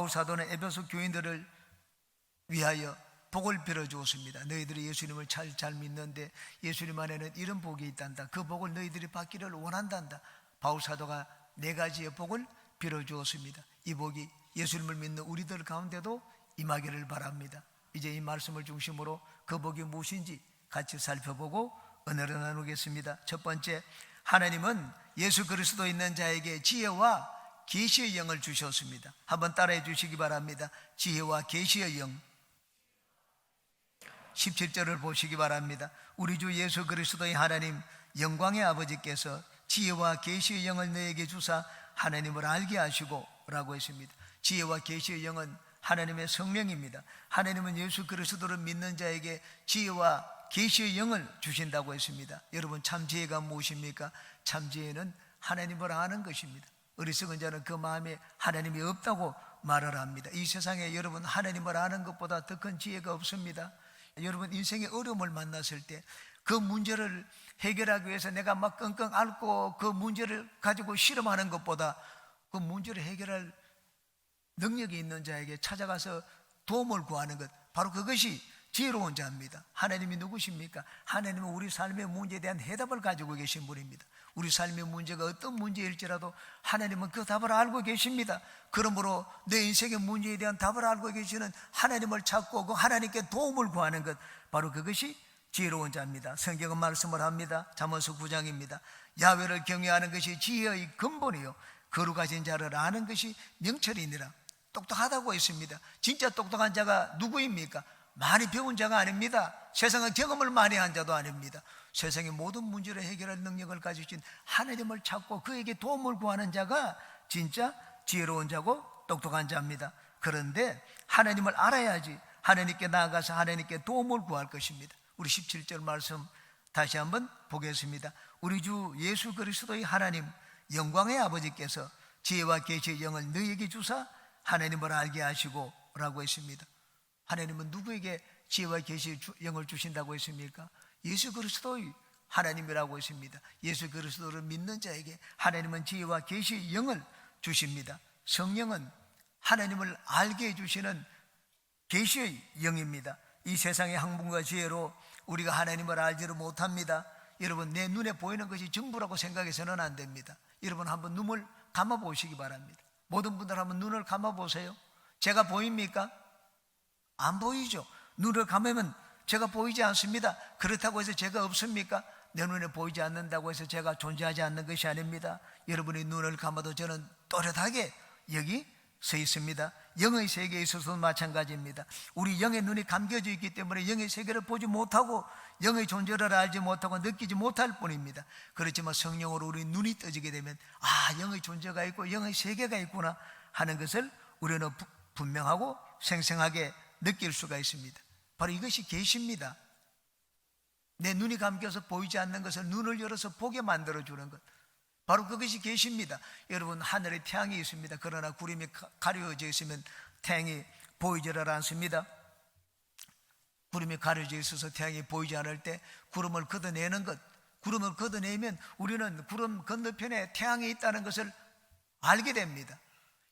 바울 사도는 에베소 교인들을 위하여 복을 빌어 주었습니다. 너희들이 예수님을 잘, 잘 믿는데 예수님 안에는 이런 복이 있단다. 그 복을 너희들이 받기를 원한단다. 바울 사도가 네 가지의 복을 빌어 주었습니다. 이 복이 예수님을 믿는 우리들 가운데도 임하기를 바랍니다. 이제 이 말씀을 중심으로 그 복이 무엇인지 같이 살펴보고 은혜를 나누겠습니다. 첫 번째, 하나님은 예수 그리스도 있는 자에게 지혜와 계시의 영을 주셨습니다. 한번 따라해 주시기 바랍니다. 지혜와 계시의 영. 17절을 보시기 바랍니다. 우리 주 예수 그리스도의 하나님 영광의 아버지께서 지혜와 계시의 영을 너에게 주사 하나님을 알게 하시고 라고 했습니다. 지혜와 계시의 영은 하나님의 성령입니다. 하나님은 예수 그리스도를 믿는 자에게 지혜와 계시의 영을 주신다고 했습니다. 여러분 참 지혜가 무엇입니까? 참 지혜는 하나님을 아는 것입니다. 어리석은 자는 그 마음에 하나님이 없다고 말을 합니다. 이 세상에 여러분 하나님을 아는 것보다 더 큰 지혜가 없습니다. 여러분 인생의 어려움을 만났을 때 그 문제를 해결하기 위해서 내가 막 끙끙 앓고 그 문제를 가지고 실험하는 것보다 그 문제를 해결할 능력이 있는 자에게 찾아가서 도움을 구하는 것 바로 그것이 지혜로운 자입니다. 하나님이 누구십니까? 하나님은 우리 삶의 문제에 대한 해답을 가지고 계신 분입니다. 우리 삶의 문제가 어떤 문제일지라도 하나님은 그 답을 알고 계십니다. 그러므로 내 인생의 문제에 대한 답을 알고 계시는 하나님을 찾고 그 하나님께 도움을 구하는 것 바로 그것이 지혜로운 자입니다. 성경은 말씀을 합니다. 잠언서 9장입니다. 야외를 경외하는 것이 지혜의 근본이요 거룩하신 자를 아는 것이 명철이니라. 똑똑하다고 했습니다. 진짜 똑똑한 자가 누구입니까? 많이 배운 자가 아닙니다. 세상의 경험을 많이 한 자도 아닙니다. 세상의 모든 문제를 해결할 능력을 가지신 하나님을 찾고 그에게 도움을 구하는 자가 진짜 지혜로운 자고 똑똑한 자입니다. 그런데 하나님을 알아야지 하나님께 나아가서 하나님께 도움을 구할 것입니다. 우리 17절 말씀 다시 한번 보겠습니다. 우리 주 예수 그리스도의 하나님 영광의 아버지께서 지혜와 계시의 영을 너희에게 주사 하나님을 알게 하시고 라고 했습니다. 하나님은 누구에게 지혜와 계시의 영을 주신다고 했습니까? 예수 그리스도의 하나님이라고 했습니다. 예수 그리스도를 믿는 자에게 하나님은 지혜와 계시의 영을 주십니다. 성령은 하나님을 알게 해 주시는 계시의 영입니다. 이 세상의 학문과 지혜로 우리가 하나님을 알지를 못합니다. 여러분 내 눈에 보이는 것이 전부라고 생각해서는 안 됩니다. 여러분 한번 눈을 감아 보시기 바랍니다. 모든 분들 한번 눈을 감아 보세요. 제가 보입니까? 안 보이죠. 눈을 감으면 제가 보이지 않습니다. 그렇다고 해서 제가 없습니까? 내 눈에 보이지 않는다고 해서 제가 존재하지 않는 것이 아닙니다. 여러분이 눈을 감아도 저는 또렷하게 여기 서 있습니다. 영의 세계에 있어서도 마찬가지입니다. 우리 영의 눈이 감겨져 있기 때문에 영의 세계를 보지 못하고 영의 존재를 알지 못하고 느끼지 못할 뿐입니다. 그렇지만 성령으로 우리 눈이 떠지게 되면 아, 영의 존재가 있고 영의 세계가 있구나 하는 것을 우리는 분명하고 생생하게 느낄 수가 있습니다. 바로 이것이 계십니다. 내 눈이 감겨서 보이지 않는 것을 눈을 열어서 보게 만들어 주는 것. 바로 그것이 계십니다. 여러분 하늘에 태양이 있습니다. 그러나 구름이 가려져 있으면 태양이 보이지를 않습니다. 구름이 가려져 있어서 태양이 보이지 않을 때 구름을 걷어내는 것. 구름을 걷어내면 우리는 구름 건너편에 태양이 있다는 것을 알게 됩니다.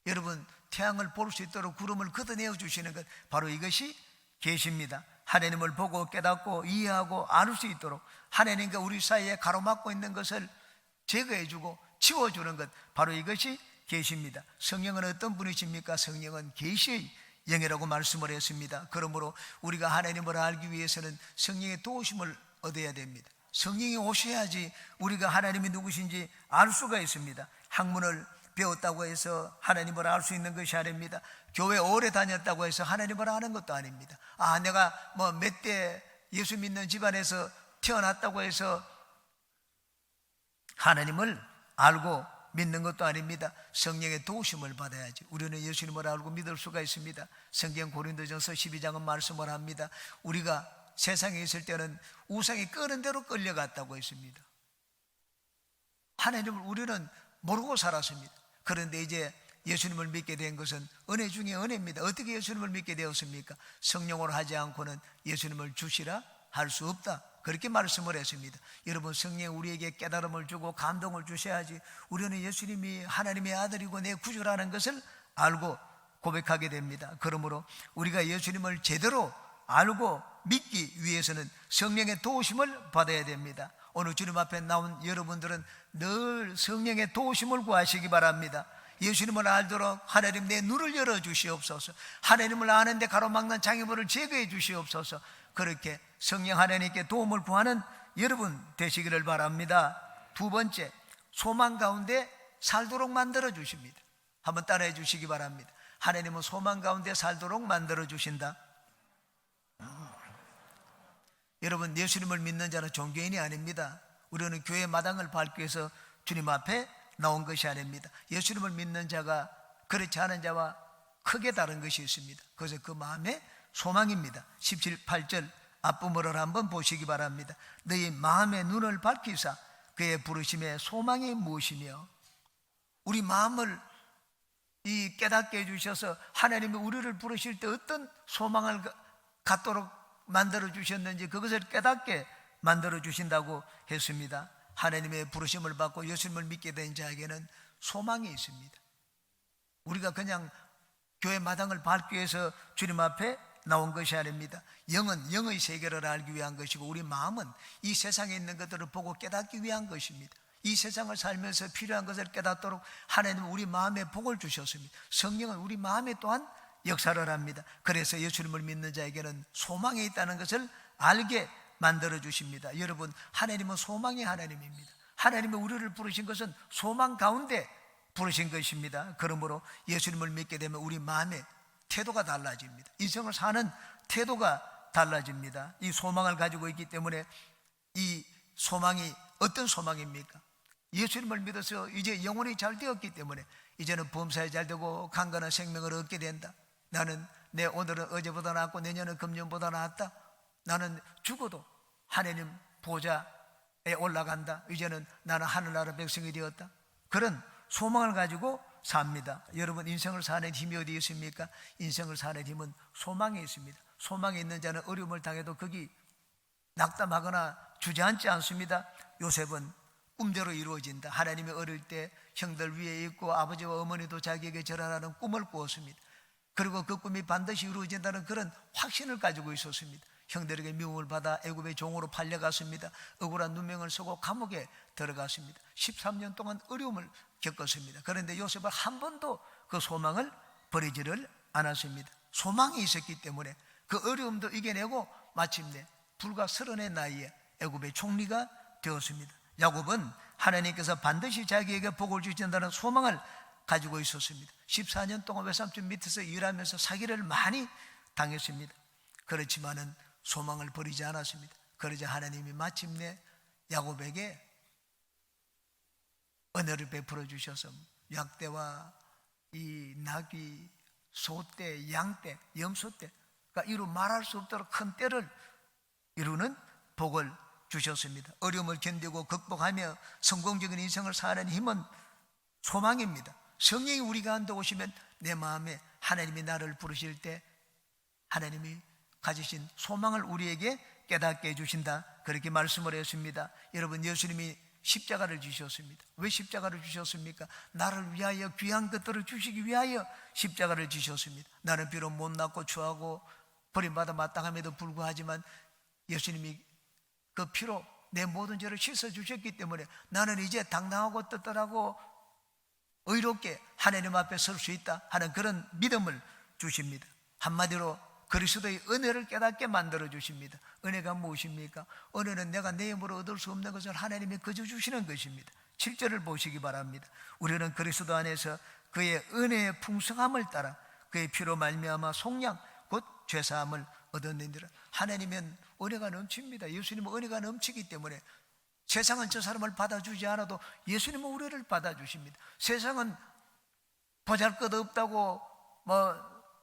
여러분 태양을 볼 수 있도록 구름을 걷어내어 주시는 것 바로 이것이 계십니다. 하나님을 보고 깨닫고 이해하고 알수 있도록 하나님과 우리 사이에 가로막고 있는 것을 제거해 주고 치워 주는 것 바로 이것이 계십니다. 성령은 어떤 분이십니까? 성령은 계시의 영이라고 말씀을 했습니다. 그러므로 우리가 하나님을 알기 위해서는 성령의 도우심을 얻어야 됩니다. 성령이 오셔야지 우리가 하나님이 누구신지 알 수가 있습니다. 학문을 배웠다고 해서 하나님을 알 수 있는 것이 아닙니다. 교회 오래 다녔다고 해서 하나님을 아는 것도 아닙니다. 아, 내가 뭐 몇 대 예수 믿는 집안에서 태어났다고 해서 하나님을 알고 믿는 것도 아닙니다. 성령의 도우심을 받아야지. 우리는 예수님을 알고 믿을 수가 있습니다. 성경 고린도전서 12장은 말씀을 합니다. 우리가 세상에 있을 때는 우상이 끄는 대로 끌려갔다고 했습니다. 하나님을 우리는 모르고 살았습니다. 그런데 이제 예수님을 믿게 된 것은 은혜 중에 은혜입니다. 어떻게 예수님을 믿게 되었습니까? 성령으로 하지 않고는 예수님을 주시라 할 수 없다. 그렇게 말씀을 했습니다. 여러분 성령 우리에게 깨달음을 주고 감동을 주셔야지 우리는 예수님이 하나님의 아들이고 내 구주라는 것을 알고 고백하게 됩니다. 그러므로 우리가 예수님을 제대로 알고 믿기 위해서는 성령의 도우심을 받아야 됩니다. 오늘 주님 앞에 나온 여러분들은 늘 성령의 도우심을 구하시기 바랍니다. 예수님을 알도록 하나님 내 눈을 열어 주시옵소서. 하나님을 아는데 가로막는 장애물을 제거해 주시옵소서. 그렇게 성령 하나님께 도움을 구하는 여러분 되시기를 바랍니다. 두 번째, 소망 가운데 살도록 만들어 주십니다. 한번 따라해 주시기 바랍니다. 하나님은 소망 가운데 살도록 만들어 주신다. 여러분 예수님을 믿는 자는 종교인이 아닙니다. 우리는 교회 마당을 밟기 위해서 주님 앞에 나온 것이 아닙니다. 예수님을 믿는 자가 그렇지 않은 자와 크게 다른 것이 있습니다. 그래서 그 마음의 소망입니다. 17, 8절 앞부모를 한번 보시기 바랍니다. 너희 마음의 눈을 밝히사 그의 부르심의 소망이 무엇이며 우리 마음을 이 깨닫게 해주셔서 하나님이 우리를 부르실 때 어떤 소망을 가- 갖도록 만들어 주셨는지 그것을 깨닫게 만들어 주신다고 했습니다. 하나님의 부르심을 받고 예수님을 믿게 된 자에게는 소망이 있습니다. 우리가 그냥 교회 마당을 밟기 위해서 주님 앞에 나온 것이 아닙니다. 영은 영의 세계를 알기 위한 것이고 우리 마음은 이 세상에 있는 것들을 보고 깨닫기 위한 것입니다. 이 세상을 살면서 필요한 것을 깨닫도록 하나님은 우리 마음에 복을 주셨습니다. 성령은 우리 마음에 또한 역사를 합니다. 그래서 예수님을 믿는 자에게는 소망이 있다는 것을 알게 만들어 주십니다. 여러분, 하나님은 소망의 하나님입니다. 하나님이 우리를 부르신 것은 소망 가운데 부르신 것입니다. 그러므로 예수님을 믿게 되면 우리 마음의 태도가 달라집니다. 인생을 사는 태도가 달라집니다. 이 소망을 가지고 있기 때문에 이 소망이 어떤 소망입니까? 예수님을 믿어서 이제 영혼이 잘 되었기 때문에 이제는 범사에 잘 되고 강건한 생명을 얻게 된다. 나는 내 오늘은 어제보다 낫고 내년은 금년보다 낫다. 나는 죽어도 하나님 보좌에 올라간다. 이제는 나는 하늘나라 백성이 되었다. 그런 소망을 가지고 삽니다. 여러분 인생을 사는 힘이 어디 있습니까? 인생을 사는 힘은 소망에 있습니다. 소망에 있는 자는 어려움을 당해도 거기 낙담하거나 주저앉지 않습니다. 요셉은 꿈대로 이루어진다. 하나님이 어릴 때 형들 위에 있고 아버지와 어머니도 자기에게 절하라는 꿈을 꾸었습니다. 그리고 그 꿈이 반드시 이루어진다는 그런 확신을 가지고 있었습니다. 형들에게 미움을 받아 애굽의 종으로 팔려갔습니다. 억울한 누명을 쓰고 감옥에 들어갔습니다. 13년 동안 어려움을 겪었습니다. 그런데 요셉은 한 번도 그 소망을 버리지를 않았습니다. 소망이 있었기 때문에 그 어려움도 이겨내고 마침내 불과 서른의 나이에 애굽의 총리가 되었습니다. 야곱은 하나님께서 반드시 자기에게 복을 주신다는 소망을 가지고 있었습니다. 14년 동안 외삼촌 밑에서 일하면서 사기를 많이 당했습니다. 그렇지만은 소망을 버리지 않았습니다. 그러자 하나님이 마침내 야곱에게 은혜를 베풀어 주셔서 약대와 이 나귀, 소떼, 양떼, 염소떼, 그러니까 이루 말할 수 없도록 큰 때를 이루는 복을 주셨습니다. 어려움을 견디고 극복하며 성공적인 인생을 사는 힘은 소망입니다. 성령이 우리 가운데 오시면 내 마음에 하나님이 나를 부르실 때 하나님이 가지신 소망을 우리에게 깨닫게 해주신다. 그렇게 말씀을 했습니다. 여러분, 예수님이 십자가를 주셨습니다. 왜 십자가를 주셨습니까? 나를 위하여 귀한 것들을 주시기 위하여 십자가를 주셨습니다. 나는 비록 못났고 추하고 버림받아 마땅함에도 불구하지만 예수님이 그 피로 내 모든 죄를 씻어 주셨기 때문에 나는 이제 당당하고 떳떳하고 의롭게 하나님 앞에 설 수 있다 하는 그런 믿음을 주십니다. 한마디로 그리스도의 은혜를 깨닫게 만들어 주십니다. 은혜가 무엇입니까? 은혜는 내가 내 힘으로 얻을 수 없는 것을 하나님이 거저 주시는 것입니다. 7절을 보시기 바랍니다. 우리는 그리스도 안에서 그의 은혜의 풍성함을 따라 그의 피로 말미암아 속량 곧 죄사함을 얻었느니라. 하나님은 은혜가 넘칩니다. 예수님은 은혜가 넘치기 때문에 세상은 저 사람을 받아주지 않아도 예수님은 우리를 받아주십니다. 세상은 보잘 것 없다고 뭐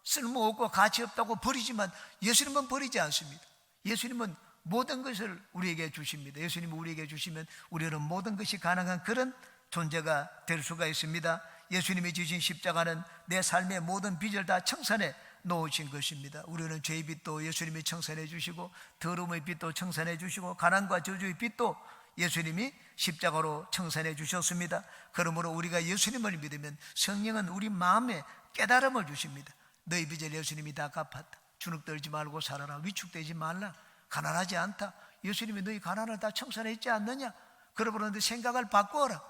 쓸모 없고 가치 없다고 버리지만 예수님은 버리지 않습니다. 예수님은 모든 것을 우리에게 주십니다. 예수님은 우리에게 주시면 우리는 모든 것이 가능한 그런 존재가 될 수가 있습니다. 예수님이 지신 십자가는 내 삶의 모든 빚을 다 청산해 놓으신 것입니다. 우리는 죄의 빚도 예수님이 청산해 주시고 더러움의 빚도 청산해 주시고 가난과 저주의 빚도 예수님이 십자가로 청산해 주셨습니다. 그러므로 우리가 예수님을 믿으면 성령은 우리 마음에 깨달음을 주십니다. 너희 빚을 예수님이 다 갚았다. 주눅들지 말고 살아라. 위축되지 말라. 가난하지 않다. 예수님이 너희 가난을 다 청산했지 않느냐? 그러므로 생각을 바꾸어라.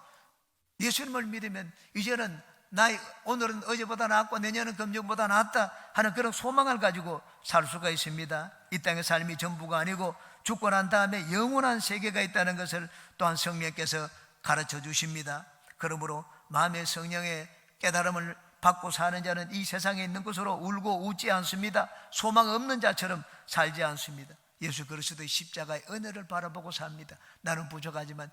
예수님을 믿으면 이제는 나이 오늘은 어제보다 낫고 내년은 금년보다 낫다 하는 그런 소망을 가지고 살 수가 있습니다. 이 땅의 삶이 전부가 아니고 죽고 난 다음에 영원한 세계가 있다는 것을 또한 성령께서 가르쳐 주십니다. 그러므로 마음의 성령의 깨달음을 받고 사는 자는 이 세상에 있는 것으로 울고 웃지 않습니다. 소망 없는 자처럼 살지 않습니다. 예수 그리스도의 십자가의 은혜를 바라보고 삽니다. 나는 부족하지만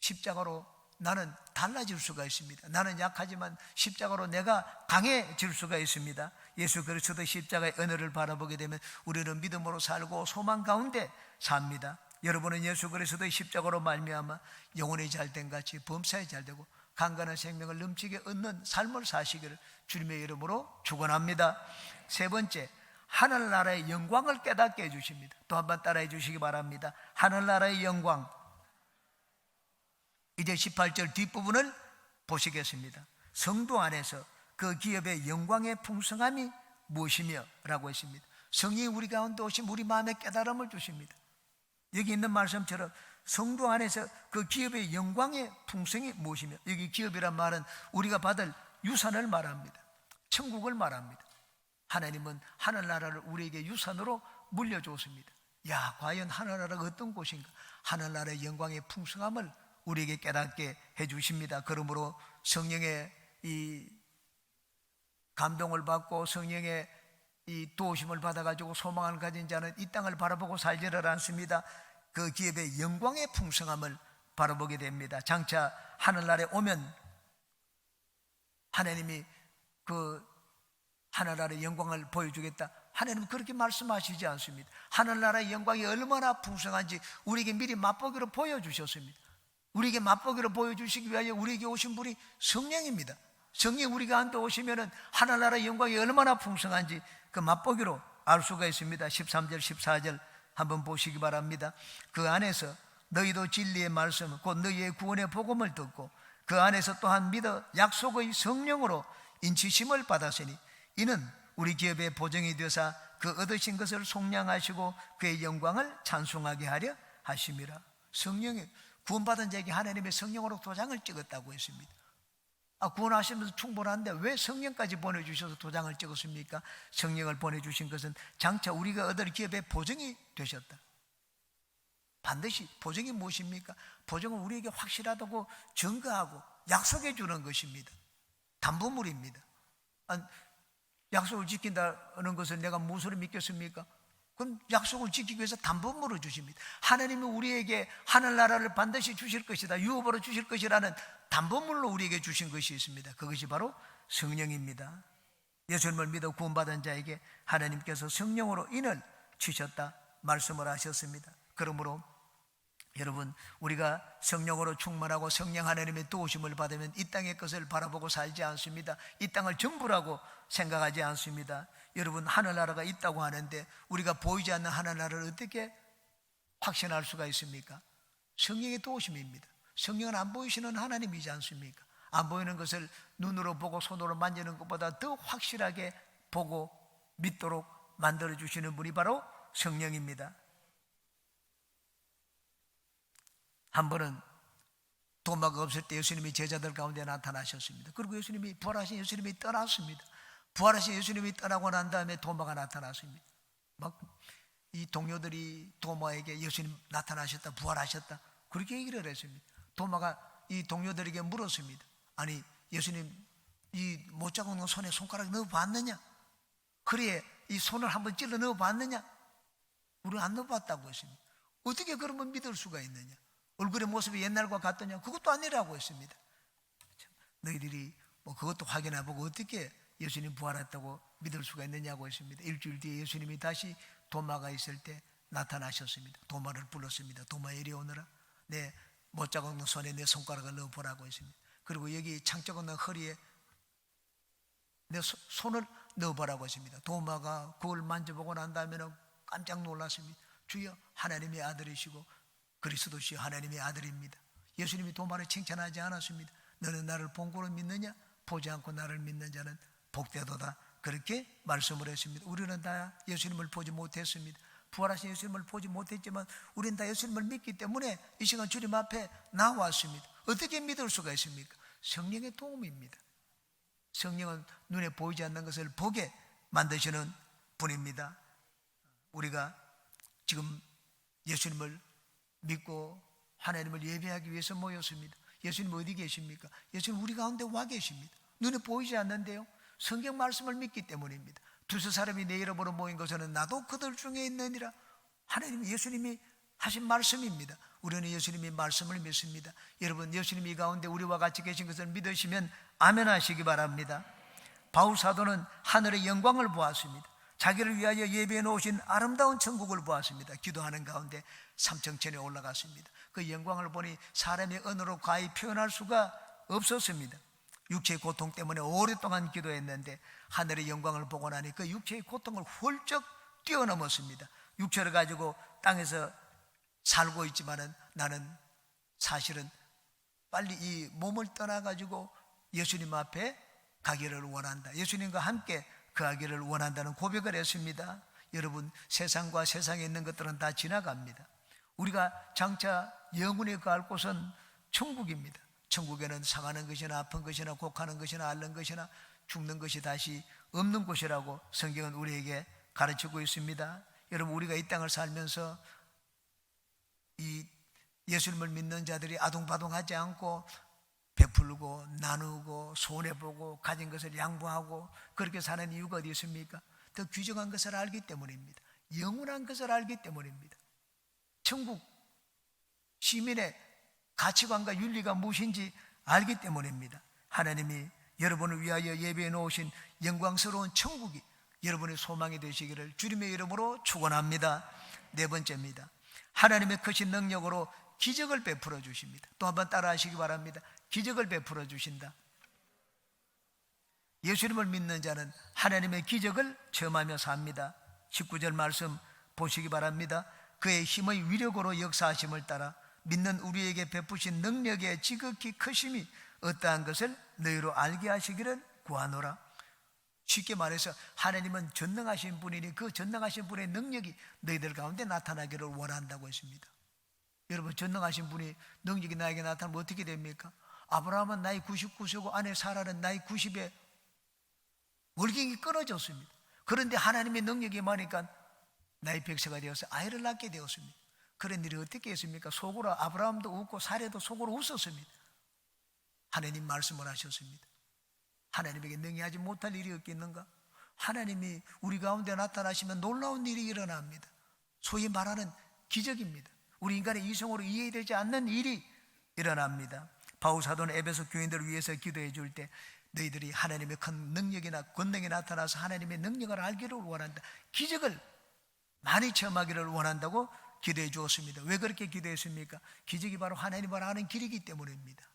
십자가로 나는 달라질 수가 있습니다. 나는 약하지만 십자가로 내가 강해질 수가 있습니다. 예수 그리스도 십자가의 은혜를 바라보게 되면 우리는 믿음으로 살고 소망 가운데 삽니다. 여러분은 예수 그리스도의 십자가로 말미암아 영혼이 잘된 같이 범사에 잘되고 강건한 생명을 넘치게 얻는 삶을 사시기를 주님의 이름으로 축원합니다. 세 번째, 하늘나라의 영광을 깨닫게 해주십니다. 또 한 번 따라해 주시기 바랍니다. 하늘나라의 영광. 이제 18절 뒷부분을 보시겠습니다. 성도 안에서 그 기업의 영광의 풍성함이 무엇이며 라고 했습니다. 성이 우리 가운데 오신 우리 마음에 깨달음을 주십니다. 여기 있는 말씀처럼 성도 안에서 그 기업의 영광의 풍성이 무엇이며 여기 기업이란 말은 우리가 받을 유산을 말합니다. 천국을 말합니다. 하나님은 하늘나라를 우리에게 유산으로 물려줬습니다. 야, 과연 하늘나라가 어떤 곳인가? 하늘나라의 영광의 풍성함을 우리에게 깨닫게 해 주십니다. 그러므로 성령의 이 감동을 받고 성령의 이 도우심을 받아가지고 소망을 가진 자는 이 땅을 바라보고 살지를 않습니다. 그 기업의 영광의 풍성함을 바라보게 됩니다. 장차 하늘나라에 오면 하나님이 그 하늘나라의 영광을 보여주겠다. 하나님 그렇게 말씀하시지 않습니다. 하늘나라의 영광이 얼마나 풍성한지 우리에게 미리 맛보기로 보여주셨습니다. 우리에게 맛보기로 보여주시기 위하여 우리에게 오신 분이 성령입니다. 성령 우리가 한테 오시면은 하늘나라의 영광이 얼마나 풍성한지 그 맛보기로 알 수가 있습니다. 13절, 14절 한번 보시기 바랍니다. 그 안에서 너희도 진리의 말씀, 곧 너희의 구원의 복음을 듣고 그 안에서 또한 믿어 약속의 성령으로 인치심을 받았으니 이는 우리 기업의 보정이 되사 그 얻으신 것을 속량하시고 그의 영광을 찬송하게 하려 하심이라. 성령이 구원받은 자에게 하나님의 성령으로 도장을 찍었다고 했습니다. 아, 구원하시면서 충분한데 왜 성령까지 보내주셔서 도장을 찍었습니까? 성령을 보내주신 것은 장차 우리가 얻을 기업의 보증이 되셨다. 반드시 보증이 무엇입니까? 보증은 우리에게 확실하다고 증거하고 약속해 주는 것입니다. 담보물입니다. 약속을 지킨다는 것을 내가 무엇으로 믿겠습니까? 그럼 약속을 지키기 위해서 담보물을 주십니다. 하나님은 우리에게 하늘나라를 반드시 주실 것이다. 유업으로 주실 것이라는 담보물로 우리에게 주신 것이 있습니다. 그것이 바로 성령입니다. 예수님을 믿어 구원받은 자에게 하나님께서 성령으로 인을 주셨다 말씀을 하셨습니다. 그러므로 여러분 우리가 성령으로 충만하고 성령 하나님의 도우심을 받으면 이 땅의 것을 바라보고 살지 않습니다. 이 땅을 전부라고 생각하지 않습니다. 여러분 하늘나라가 있다고 하는데 우리가 보이지 않는 하늘나라를 어떻게 확신할 수가 있습니까? 성령의 도우심입니다. 성령은 안 보이시는 하나님이지 않습니까? 안 보이는 것을 눈으로 보고 손으로 만지는 것보다 더 확실하게 보고 믿도록 만들어 주시는 분이 바로 성령입니다. 한 번은 도마가 없을 때 예수님이 제자들 가운데 나타나셨습니다. 그리고 예수님이 부활하신 예수님이 떠났습니다. 부활하신 예수님이 떠나고 난 다음에 도마가 나타났습니다. 막 이 동료들이 도마에게 예수님 나타나셨다, 부활하셨다. 그렇게 얘기를 했습니다. 도마가 이 동료들에게 물었습니다. 아니, 예수님 이 못자국 손에 손가락 넣어 봤느냐? 그래, 이 손을 한번 찔러 넣어 봤느냐? 우리는 안 넣어 봤다고 했습니다. 어떻게 그러면 믿을 수가 있느냐? 얼굴의 모습이 옛날과 같더냐? 그것도 아니라고 했습니다. 너희들이 뭐 그것도 확인해보고 어떻게 예수님 부활했다고 믿을 수가 있느냐고 했습니다. 일주일 뒤에 예수님이 다시 도마가 있을 때 나타나셨습니다. 도마를 불렀습니다. 도마 이리 오너라. 내 못자국 없는 손에 내 손가락을 넣어보라고 했습니다. 그리고 여기 창적 없는 허리에 내 소, 손을 넣어보라고 했습니다. 도마가 그걸 만져보고 난 다음에 깜짝 놀랐습니다. 주여 하나님의 아들이시고 그리스도시 하나님의 아들입니다. 예수님이 도마를 칭찬하지 않았습니다. 너는 나를 본고로 믿느냐? 보지 않고 나를 믿는 자는 복되도다 그렇게 말씀을 했습니다. 우리는 다 예수님을 보지 못했습니다. 부활하신 예수님을 보지 못했지만 우리는 다 예수님을 믿기 때문에 이 시간 주님 앞에 나왔습니다. 어떻게 믿을 수가 있습니까? 성령의 도움입니다. 성령은 눈에 보이지 않는 것을 보게 만드시는 분입니다. 우리가 지금 예수님을 믿고 하나님을 예배하기 위해서 모였습니다. 예수님 어디 계십니까? 예수님 우리 가운데 와 계십니다. 눈에 보이지 않는데요. 성경 말씀을 믿기 때문입니다. 두세 사람이 내 이름으로 모인 것은 나도 그들 중에 있느니라. 하나님 예수님이 하신 말씀입니다. 우리는 예수님이 말씀을 믿습니다. 여러분 예수님이 가운데 우리와 같이 계신 것을 믿으시면 아멘 하시기 바랍니다. 바울 사도는 하늘의 영광을 보았습니다. 자기를 위하여 예배해 놓으신 아름다운 천국을 보았습니다. 기도하는 가운데 삼청천에 올라갔습니다. 그 영광을 보니 사람의 언어로 가히 표현할 수가 없었습니다. 육체의 고통 때문에 오랫동안 기도했는데 하늘의 영광을 보고 나니 그 육체의 고통을 훌쩍 뛰어넘었습니다. 육체를 가지고 땅에서 살고 있지만은 나는 사실은 빨리 이 몸을 떠나 가지고 예수님 앞에 가기를 원한다. 예수님과 함께 그하기를 원한다는 고백을 했습니다. 여러분, 세상과 세상에 있는 것들은 다 지나갑니다. 우리가 장차 영원히 가할 곳은 천국입니다. 천국에는 상하는 것이나 아픈 것이나 곡하는 것이나 앓는 것이나 죽는 것이 다시 없는 곳이라고 성경은 우리에게 가르치고 있습니다. 여러분, 우리가 이 땅을 살면서 이 예수님을 믿는 자들이 아동바동하지 않고 베풀고 나누고 손해보고 가진 것을 양보하고 그렇게 사는 이유가 어디 있습니까? 더 귀중한 것을 알기 때문입니다. 영원한 것을 알기 때문입니다. 천국 시민의 가치관과 윤리가 무엇인지 알기 때문입니다. 하나님이 여러분을 위하여 예배해 놓으신 영광스러운 천국이 여러분의 소망이 되시기를 주님의 이름으로 축원합니다. 네 번째입니다. 하나님의 크신 능력으로 기적을 베풀어 주십니다. 또 한번 따라 하시기 바랍니다. 기적을 베풀어 주신다. 예수님을 믿는 자는 하나님의 기적을 체험하며 삽니다. 19절 말씀 보시기 바랍니다. 그의 힘의 위력으로 역사하심을 따라 믿는 우리에게 베푸신 능력의 지극히 크심이 어떠한 것을 너희로 알게 하시기를 구하노라. 쉽게 말해서 하나님은 전능하신 분이니 그 전능하신 분의 능력이 너희들 가운데 나타나기를 원한다고 했습니다. 여러분 전능하신 분이 능력이 나에게 나타나면 어떻게 됩니까? 아브라함은 나이 99세고 아내 사라는 나이 90에 월경이 끊어졌습니다. 그런데 하나님의 능력이 많으니까 나이 100세가 되어서 아이를 낳게 되었습니다. 그런 일이 어떻게 했습니까? 속으로 아브라함도 웃고 사례도 속으로 웃었습니다. 하나님 말씀을 하셨습니다. 하나님에게 능히하지 못할 일이 없겠는가? 하나님이 우리 가운데 나타나시면 놀라운 일이 일어납니다. 소위 말하는 기적입니다. 우리 인간의 이성으로 이해되지 않는 일이 일어납니다. 바울 사도는 에베소 교인들을 위해서 기도해 줄 때 너희들이 하나님의 큰 능력이나 권능이 나타나서 하나님의 능력을 알기를 원한다. 기적을 많이 체험하기를 원한다고 기도해 주었습니다. 왜 그렇게 기도했습니까? 기적이 바로 하나님을 아는 길이기 때문입니다.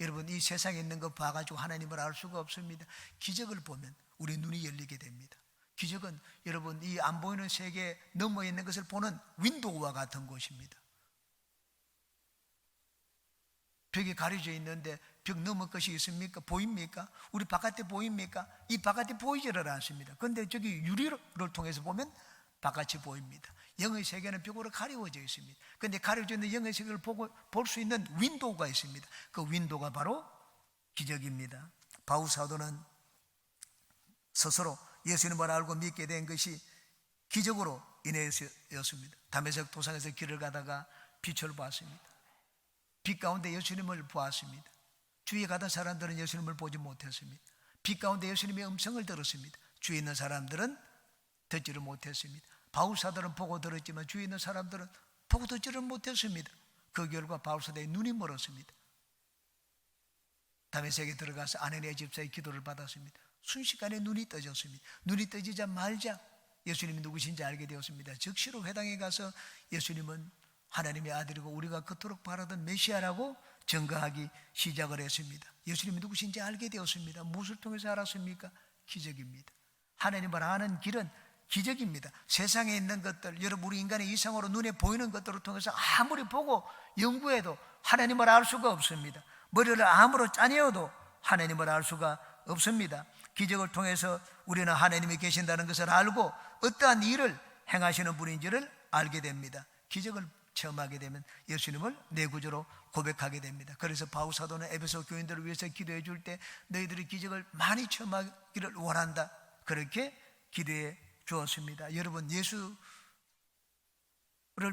여러분 이 세상에 있는 거 봐가지고 하나님을 알 수가 없습니다. 기적을 보면 우리 눈이 열리게 됩니다. 기적은 여러분 이 안 보이는 세계 넘어 있는 것을 보는 윈도우와 같은 곳입니다. 벽이 가려져 있는데 벽 넘을 것이 있습니까? 보입니까? 우리 바깥에 보입니까? 이 바깥에 보이지를 않습니다. 그런데 저기 유리를 통해서 보면 바깥이 보입니다. 영의 세계는 벽으로 가려워져 있습니다. 그런데 가려져 있는 영의 세계를 보고 볼 수 있는 윈도우가 있습니다. 그 윈도우가 바로 기적입니다. 바울 사도는 스스로 예수님을 알고 믿게 된 것이 기적으로 인해서였습니다. 담에색 도상에서 길을 가다가 빛을 보았습니다. 빛 가운데 예수님을 보았습니다. 주위에 가던 사람들은 예수님을 보지 못했습니다. 빛 가운데 예수님의 음성을 들었습니다. 주위에 있는 사람들은 듣지를 못했습니다. 바울사들은 보고 들었지만 주위에 있는 사람들은 보고 듣지를 못했습니다. 그 결과 바울사들의 눈이 멀었습니다. 다메섹에 들어가서 아내네 집사의 기도를 받았습니다. 순식간에 눈이 떠졌습니다. 눈이 떠지자 말자 예수님이 누구신지 알게 되었습니다. 즉시로 회당에 가서 예수님은 하나님의 아들이고 우리가 그토록 바라던 메시아라고 증거하기 시작을 했습니다. 예수님이 누구신지 알게 되었습니다. 무엇을 통해서 알았습니까? 기적입니다. 하나님을 아는 길은 기적입니다. 세상에 있는 것들, 여러분 우리 인간의 이상으로 눈에 보이는 것들을 통해서 아무리 보고 연구해도 하나님을 알 수가 없습니다. 머리를 아무로 짜내어도 하나님을 알 수가 없습니다. 기적을 통해서 우리는 하나님이 계신다는 것을 알고 어떠한 일을 행하시는 분인지를 알게 됩니다. 기적을 체험하게 되면 예수님을 내 구조로 고백하게 됩니다. 그래서 바울 사도는 에베소 교인들을 위해서 기도해 줄 때 너희들이 기적을 많이 체험하기를 원한다. 그렇게 기도해 주었습니다. 여러분 예수를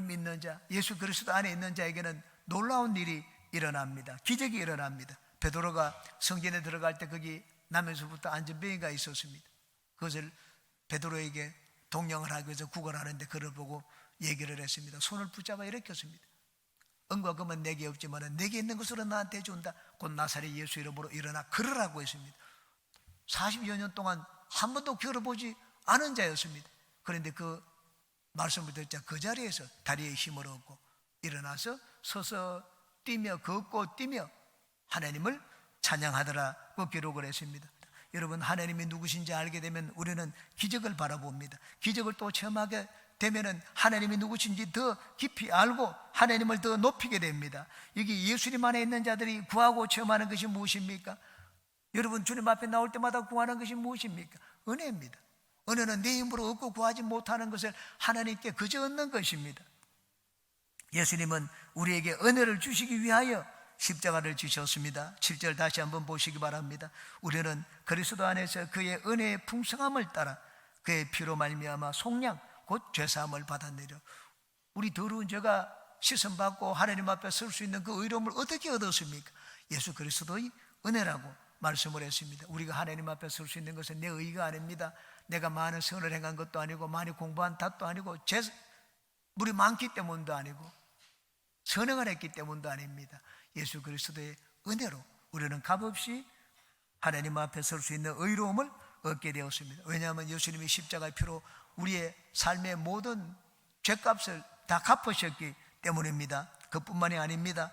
믿는 자, 예수 그리스도 안에 있는 자에게는 놀라운 일이 일어납니다. 기적이 일어납니다. 베드로가 성전에 들어갈 때 거기 남에서부터 안전병이가 있었습니다. 그것을 베드로에게 동령을 하기 위해서 구걸하는데 그를 보고 얘기를 했습니다. 손을 붙잡아 일으켰습니다. 은과 금은 내게 없지만 내게 있는 것으로 나한테 준다. 곧 나사렛 예수 이름으로 일어나 걸으라고 했습니다. 40여 년 동안 한 번도 걸어보지 않은 자였습니다. 그런데 그 말씀을 듣자 그 자리에서 다리에 힘을 얻고 일어나서 서서 뛰며 걷고 뛰며 하나님을 찬양하더라고 기록을 했습니다. 여러분 하나님이 누구신지 알게 되면 우리는 기적을 바라봅니다. 기적을 또 체험하게 되면은 하나님이 누구신지 더 깊이 알고 하나님을 더 높이게 됩니다. 여기 예수님 안에 있는 자들이 구하고 체험하는 것이 무엇입니까? 여러분 주님 앞에 나올 때마다 구하는 것이 무엇입니까? 은혜입니다. 은혜는 내 힘으로 얻고 구하지 못하는 것을 하나님께 그저 얻는 것입니다. 예수님은 우리에게 은혜를 주시기 위하여 십자가를 지셨습니다. 7절 다시 한번 보시기 바랍니다. 우리는 그리스도 안에서 그의 은혜의 풍성함을 따라 그의 피로 말미암아 속량 곧 죄사함을 받아내려 우리 더러운 죄가 씻음 받고 하나님 앞에 설 수 있는 그 의로움을 어떻게 얻었습니까? 예수 그리스도의 은혜라고 말씀을 했습니다. 우리가 하나님 앞에 설 수 있는 것은 내 의가 아닙니다. 내가 많은 선을 행한 것도 아니고 많이 공부한 탓도 아니고 제 물이 많기 때문도 아니고 선행을 했기 때문도 아닙니다. 예수 그리스도의 은혜로 우리는 값없이 하나님 앞에 설 수 있는 의로움을 얻게 되었습니다. 왜냐하면 예수님이 십자가의 피로 우리의 삶의 모든 죄값을 다 갚으셨기 때문입니다. 그뿐만이 아닙니다.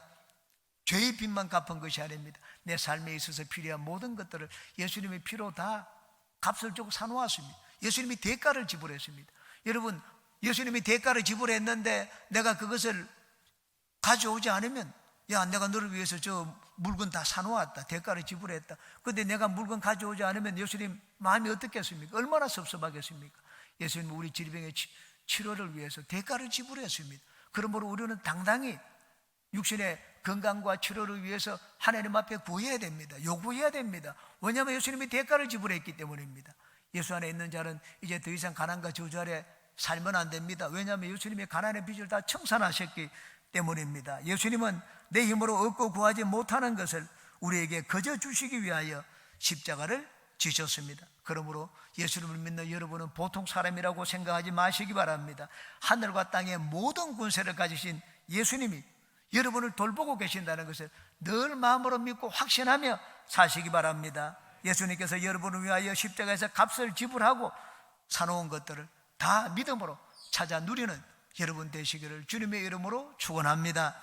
죄의 빚만 갚은 것이 아닙니다. 내 삶에 있어서 필요한 모든 것들을 예수님의 피로 다 값을 주고 사놓았습니다. 예수님이 대가를 지불했습니다. 여러분, 예수님이 대가를 지불했는데 내가 그것을 가져오지 않으면 야, 내가 너를 위해서 저 물건 다 사놓았다. 대가를 지불했다. 근데 내가 물건 가져오지 않으면 예수님 마음이 어떻겠습니까? 얼마나 섭섭하겠습니까? 예수님 우리 질병의 치료를 위해서 대가를 지불했습니다. 그러므로 우리는 당당히 육신의 건강과 치료를 위해서 하나님 앞에 구해야 됩니다. 요구해야 됩니다. 왜냐하면 예수님이 대가를 지불했기 때문입니다. 예수 안에 있는 자는 이제 더 이상 가난과 저주 아래 살면 안 됩니다. 왜냐하면 예수님이 가난의 빚을 다 청산하셨기 때문입니다. 예수님은 내 힘으로 얻고 구하지 못하는 것을 우리에게 거저 주시기 위하여 십자가를 지셨습니다. 그러므로 예수님을 믿는 여러분은 보통 사람이라고 생각하지 마시기 바랍니다. 하늘과 땅의 모든 군세를 가지신 예수님이 여러분을 돌보고 계신다는 것을 늘 마음으로 믿고 확신하며 사시기 바랍니다. 예수님께서 여러분을 위하여 십자가에서 값을 지불하고 사놓은 것들을 다 믿음으로 찾아 누리는 여러분 되시기를 주님의 이름으로 축원합니다.